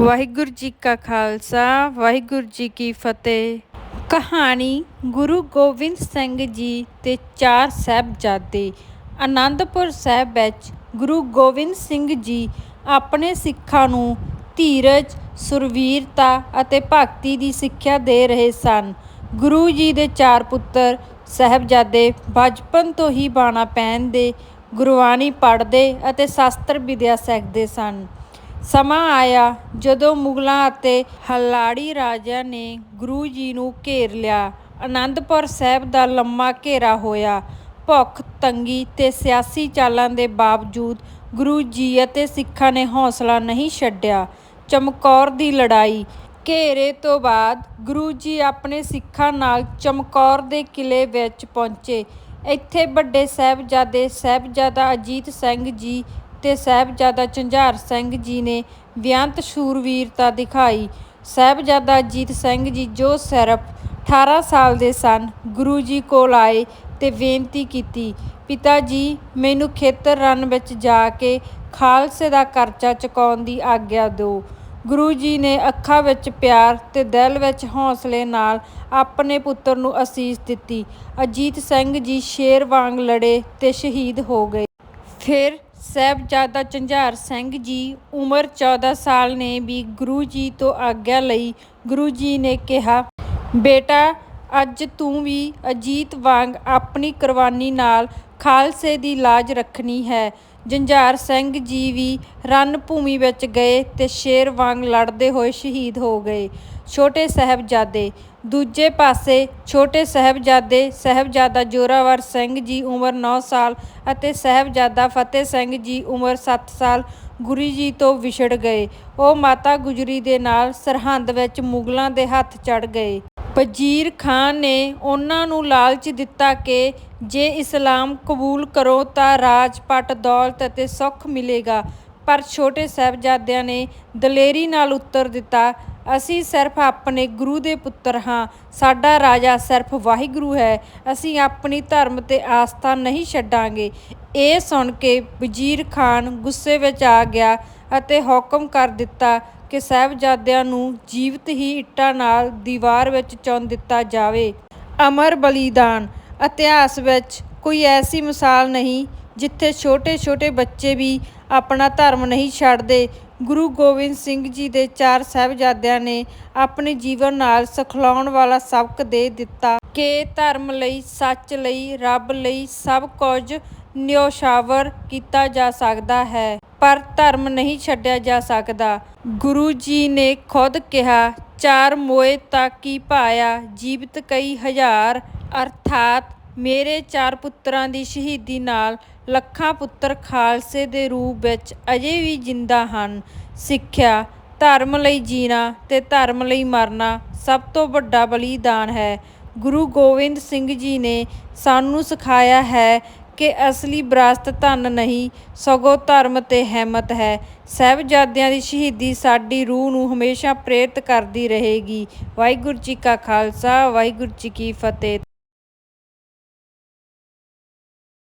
ਵਾਹਿਗੁਰੂ ਜੀ ਕਾ ਖਾਲਸਾ, ਵਾਹਿਗੁਰੂ ਜੀ ਕੀ ਫਤਿਹ। ਕਹਾਣੀ ਗੁਰੂ ਗੋਬਿੰਦ ਸਿੰਘ ਜੀ ਤੇ ਚਾਰ ਸਾਹਿਬਜ਼ਾਦੇ। ਆਨੰਦਪੁਰ ਸਾਹਿਬ ਵਿੱਚ ਗੁਰੂ ਗੋਬਿੰਦ ਸਿੰਘ ਜੀ ਆਪਣੇ ਸਿੱਖਾਂ ਨੂੰ ਧੀਰਜ, ਸੁਰਵੀਰਤਾ ਅਤੇ ਭਗਤੀ ਦੀ ਸਿੱਖਿਆ ਦੇ ਰਹੇ ਸਨ। ਗੁਰੂ ਜੀ ਦੇ ਚਾਰ ਪੁੱਤਰ ਸਾਹਿਬਜ਼ਾਦੇ ਬਚਪਨ ਤੋਂ ਹੀ ਬਾਣਾ ਪਹਿਨਦੇ, ਗੁਰਬਾਣੀ ਪੜ੍ਹਦੇ ਅਤੇ ਸ਼ਾਸਤਰ ਵਿਦਿਆ ਸਿੱਖਦੇ ਸਨ। ਸਮਾਂ ਆਇਆ ਜਦੋਂ ਮੁਗਲਾਂ ਅਤੇ ਹਲਾੜੀ ਰਾਜਿਆਂ ਨੇ ਗੁਰੂ ਜੀ ਨੂੰ ਘੇਰ ਲਿਆ। ਅਨੰਦਪੁਰ ਸਾਹਿਬ ਦਾ ਲੰਮਾ ਘੇਰਾ ਹੋਇਆ। ਭੁੱਖ, ਤੰਗੀ ਤੇ ਸਿਆਸੀ ਚਾਲਾਂ ਦੇ ਬਾਵਜੂਦ ਗੁਰੂ ਜੀ ਅਤੇ ਸਿੱਖਾਂ ਨੇ ਹੌਸਲਾ ਨਹੀਂ ਛੱਡਿਆ। ਚਮਕੌਰ ਦੀ ਲੜਾਈ ਘੇਰੇ ਤੋਂ ਬਾਅਦ ਗੁਰੂ ਜੀ ਆਪਣੇ ਸਿੱਖਾਂ ਨਾਲ ਚਮਕੌਰ ਦੇ ਕਿਲੇ ਵਿੱਚ ਪਹੁੰਚੇ। ਇੱਥੇ ਵੱਡੇ ਸਾਹਿਬਜ਼ਾਦੇ, ਸਾਹਿਬਜ਼ਾਦਾ ਅਜੀਤ ਸਿੰਘ ਜੀ ਤੇ ਸਾਹਿਬਜ਼ਾਦਾ ਝੰਝਾਰ ਸਿੰਘ ਜੀ ਨੇ ਬੇਅੰਤ ਸ਼ੂਰਵੀਰਤਾ ਦਿਖਾਈ। ਸਾਹਿਬਜ਼ਾਦਾ ਅਜੀਤ ਸਿੰਘ ਜੀ ਜੋ ਸਿਰਫ 18 ਸਾਲ ਦੇ ਸਨ, ਗੁਰੂ ਜੀ ਕੋਲ ਆਏ ਤੇ ਬੇਨਤੀ ਕੀਤੀ, ਪਿਤਾ ਜੀ, ਮੈਨੂੰ ਖੇਤਰ ਰਨ ਵਿੱਚ ਜਾ ਕੇ ਖਾਲਸੇ ਦਾ ਕਰਜ਼ਾ ਚੁਕਾਉਣ ਦੀ ਆਗਿਆ ਦਿਓ। ਗੁਰੂ ਜੀ ਨੇ ਅੱਖਾਂ ਵਿੱਚ ਪਿਆਰ ਤੇ ਦਿਲ ਵਿੱਚ ਹੌਸਲੇ ਨਾਲ ਆਪਣੇ ਪੁੱਤਰ ਨੂੰ ਅਸੀਸ ਦਿੱਤੀ। ਅਜੀਤ ਸਿੰਘ ਜੀ ਸ਼ੇਰ ਵਾਂਗ ਲੜੇ ਤੇ ਸ਼ਹੀਦ ਹੋ ਗਏ। ਫਿਰ ਸਾਹਿਬਜ਼ਾਦਾ ਝੰਝਾਰ ਸਿੰਘ ਜੀ ਉਮਰ 14 ਸਾਲ ਨੇ ਵੀ ਗੁਰੂ ਜੀ ਤੋਂ ਆਗਿਆ ਲਈ ਗੁਰੂ ਜੀ ਨੇ ਕਿਹਾ, ਬੇਟਾ, ਅੱਜ ਤੂੰ ਵੀ ਅਜੀਤ ਵਾਂਗ ਆਪਣੀ ਕੁਰਬਾਨੀ ਨਾਲ ਖਾਲਸੇ ਦੀ ਲਾਜ ਰੱਖਣੀ ਹੈ। ਜੰਝਾਰ ਸਿੰਘ ਜੀ ਵੀ ਰਣ ਭੂਮੀ ਵਿੱਚ ਗਏ ਤੇ ਸ਼ੇਰ ਵਾਂਗ ਲੜਦੇ ਹੋਏ ਸ਼ਹੀਦ ਹੋ ਗਏ। ਛੋਟੇ ਸਾਹਿਬਜ਼ਾਦੇ। ਦੂਜੇ ਪਾਸੇ ਛੋਟੇ ਸਾਹਿਬਜ਼ਾਦੇ ਸਾਹਿਬਜ਼ਾਦਾ ਜੋਰਾਵਰ ਸਿੰਘ ਜੀ ਉਮਰ 9 ਸਾਲ ਅਤੇ ਸਾਹਿਬਜ਼ਾਦਾ ਫਤਿਹ ਸਿੰਘ ਜੀ ਉਮਰ 7 ਸਾਲ ਗੁਰੂ ਜੀ ਤੋਂ ਵਿਛੜ ਗਏ। ਉਹ ਮਾਤਾ ਗੁਜਰੀ ਦੇ ਨਾਲ ਸਰਹੰਦ ਵਿੱਚ ਮੁਗਲਾਂ ਦੇ ਹੱਥ ਚੜ ਗਏ। ਵਜ਼ੀਰ ਖਾਨ ਨੇ ਉਹਨਾਂ ਨੂੰ ਲਾਲਚ ਦਿੱਤਾ ਕਿ ਜੇ ਇਸਲਾਮ ਕਬੂਲ ਕਰੋ ਤਾਂ ਰਾਜ ਪੱਟ ਦੌਲਤ ਅਤੇ ਸੁੱਖ ਮਿਲੇਗਾ। ਪਰ ਛੋਟੇ ਸਾਹਿਬਜ਼ਾਦਿਆਂ ਨੇ ਦਲੇਰੀ ਨਾਲ ਉੱਤਰ ਦਿੱਤਾ, ਅਸੀਂ ਸਿਰਫ ਆਪਣੇ ਗੁਰੂ ਦੇ ਪੁੱਤਰ ਹਾਂ। ਸਾਡਾ ਰਾਜਾ ਸਿਰਫ ਵਾਹਿਗੁਰੂ ਹੈ। ਅਸੀਂ ਆਪਣੀ ਧਰਮ ਤੇ ਆਸਥਾ ਨਹੀਂ ਛੱਡਾਂਗੇ। ਇਹ ਸੁਣ ਕੇ ਵਜ਼ੀਰ ਖਾਨ ਗੁੱਸੇ ਵਿੱਚ ਆ ਗਿਆ ਅਤੇ ਹੁਕਮ ਕਰ ਦਿੱਤਾ ਕਿ ਸਾਹਿਬਜ਼ਾਦਿਆਂ ਨੂੰ ਜੀਵਤ ਹੀ ਇੱਟਾਂ ਨਾਲ ਦੀਵਾਰ ਵਿੱਚ ਚੁਣ ਦਿੱਤਾ ਜਾਵੇ। ਅਮਰ ਬਲੀਦਾਨ। ਇਤਿਹਾਸ ਵਿੱਚ ਕੋਈ ਐਸੀ ਮਿਸਾਲ ਨਹੀਂ ਜਿੱਥੇ ਛੋਟੇ-ਛੋਟੇ ਬੱਚੇ ਵੀ ਆਪਣਾ ਧਰਮ ਨਹੀਂ ਛੱਡਦੇ। ਗੁਰੂ ਗੋਬਿੰਦ ਸਿੰਘ ਜੀ ਦੇ ਚਾਰ ਸਾਹਿਬਜ਼ਾਦਿਆਂ ਨੇ ਆਪਣੇ ਜੀਵਨ ਨਾਲ ਸਖਲਾਉਣ ਵਾਲਾ ਸਬਕ ਦੇ ਦਿੱਤਾ ਕਿ ਧਰਮ ਲਈ, ਸੱਚ ਲਈ, ਰੱਬ ਲਈ ਸਭ ਕੁਝ ਨਿਉਸ਼ਾਵਰ ਕੀਤਾ ਜਾ ਸਕਦਾ ਹੈ। ਪਰ ਧਰਮ ਨਹੀਂ ਛੱਡਿਆ ਜਾ ਸਕਦਾ। ਗੁਰੂ ਜੀ ਨੇ ਖੁਦ ਕਿਹਾ, ਚਾਰ ਮੋਏ ਤਾਂ ਕੀ ਪਾਇਆ ਜੀਵਤ ਕਈ ਹਜ਼ਾਰ। ਅਰਥਾਤ ਮੇਰੇ ਚਾਰ ਪੁੱਤਰਾਂ ਦੀ ਸ਼ਹੀਦੀ ਨਾਲ ਲੱਖਾਂ ਪੁੱਤਰ ਖਾਲਸੇ ਦੇ ਰੂਪ ਵਿੱਚ ਅਜੇ ਵੀ ਜਿੰਦਾ ਹਨ। ਸਿੱਖਿਆ, ਧਰਮ ਲਈ ਜੀਣਾ ਤੇ ਧਰਮ ਲਈ ਮਰਨਾ ਸਭ ਤੋਂ ਵੱਡਾ ਬਲੀਦਾਨ ਹੈ। ਗੁਰੂ ਗੋਬਿੰਦ ਸਿੰਘ ਜੀ ਨੇ ਸਾਨੂੰ ਸਿਖਾਇਆ ਹੈ ਕਿ ਅਸਲੀ ਵਿਰਾਸਤ ਧਨ ਨਹੀਂ, ਸਗੋਂ ਧਰਮ ਤੇ ਹਿੰਮਤ ਹੈ। ਸਾਹਿਬਜ਼ਾਦਿਆਂ ਦੀ ਸ਼ਹੀਦੀ ਸਾਡੀ ਰੂਹ ਨੂੰ ਹਮੇਸ਼ਾ ਪ੍ਰੇਰਿਤ ਕਰਦੀ ਰਹੇਗੀ। ਵਾਹਿਗੁਰੂ ਜੀ ਕਾ ਖਾਲਸਾ, ਵਾਹਿਗੁਰੂ ਜੀ ਕੀ ਫਤਿਹ।